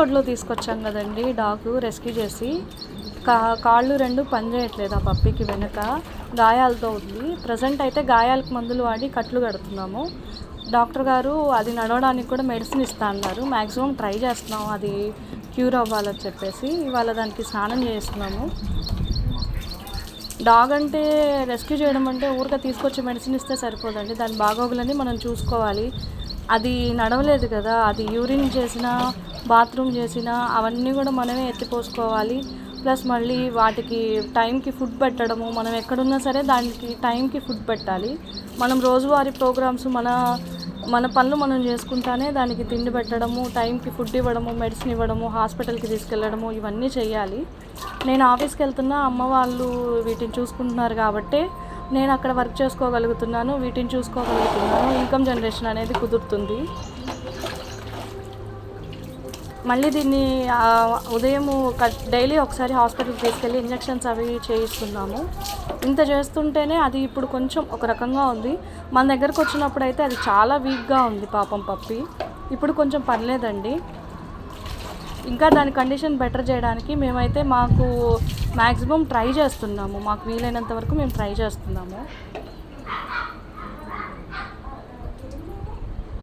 రోడ్లో తీసుకొచ్చాం కదండి డాగ్ రెస్క్యూ చేసి. కా కాళ్ళు రెండు పనిచేయట్లేదు ఆ పప్పికి వెనుక. గాయాలతో ఉంది. ప్రజెంట్ అయితే గాయాలకు మందులు వాడి కట్లు కడుతున్నాము. డాక్టర్ గారు అది నడవడానికి కూడా మెడిసిన్ ఇస్తా అన్నారు. మ్యాక్సిమం ట్రై చేస్తున్నాం అది క్యూర్ అవ్వాలని చెప్పేసి ఇవాళ దానికి స్నానం చేస్తున్నాము. డాగ్ అంటే రెస్క్యూ చేయడం అంటే ఊరికే తీసుకొచ్చి మెడిసిన్ ఇస్తే సరిపోదండి. దాని బాగోగులని మనం చూసుకోవాలి. అది నడవలేదు కదా. అది యూరిన్ చేసినా బాత్రూమ్ చేసినా అవన్నీ కూడా మనమే ఎత్తిపోసుకోవాలి ప్లస్ మళ్ళీ వాటికి టైంకి ఫుడ్ పెట్టడము మనం ఎక్కడున్నా సరే దానికి టైంకి ఫుడ్ పెట్టాలి. మనం రోజువారీ ప్రోగ్రామ్స్ మన మన పనులు మనం చేసుకుంటానే దానికి తిండి పెట్టడము టైంకి ఫుడ్ ఇవ్వడము మెడిసిన్ ఇవ్వడము హాస్పిటల్కి తీసుకెళ్ళడము ఇవన్నీ చేయాలి. నేను ఆఫీస్కి వెళ్తున్నా అమ్మ వాళ్ళు వీటిని చూసుకుంటున్నారు కాబట్టి నేను అక్కడ వర్క్ చేసుకోగలుగుతున్నాను వీటిని చూసుకోగలుగుతున్నాను. ఇన్కమ్ జనరేషన్ అనేది కుదురుతుంది. మళ్ళీ దీన్ని ఉదయం ఒక డైలీ ఒకసారి హాస్పిటల్కి తీసుకెళ్ళి ఇంజెక్షన్స్ అవి చేయిస్తున్నాము. ఇంత చేస్తుంటేనే అది ఇప్పుడు కొంచెం ఒక రకంగా ఉంది. మన దగ్గరకు వచ్చినప్పుడు అయితే అది చాలా వీక్గా ఉంది పాపం పప్పి. ఇప్పుడు కొంచెం పర్లేదండి. ఇంకా దాని కండిషన్ బెటర్ చేయడానికి మేమైతే మాకు మ్యాక్సిమం ట్రై చేస్తున్నాము. మాకు వీలైనంత వరకు మేము ట్రై చేస్తున్నాము.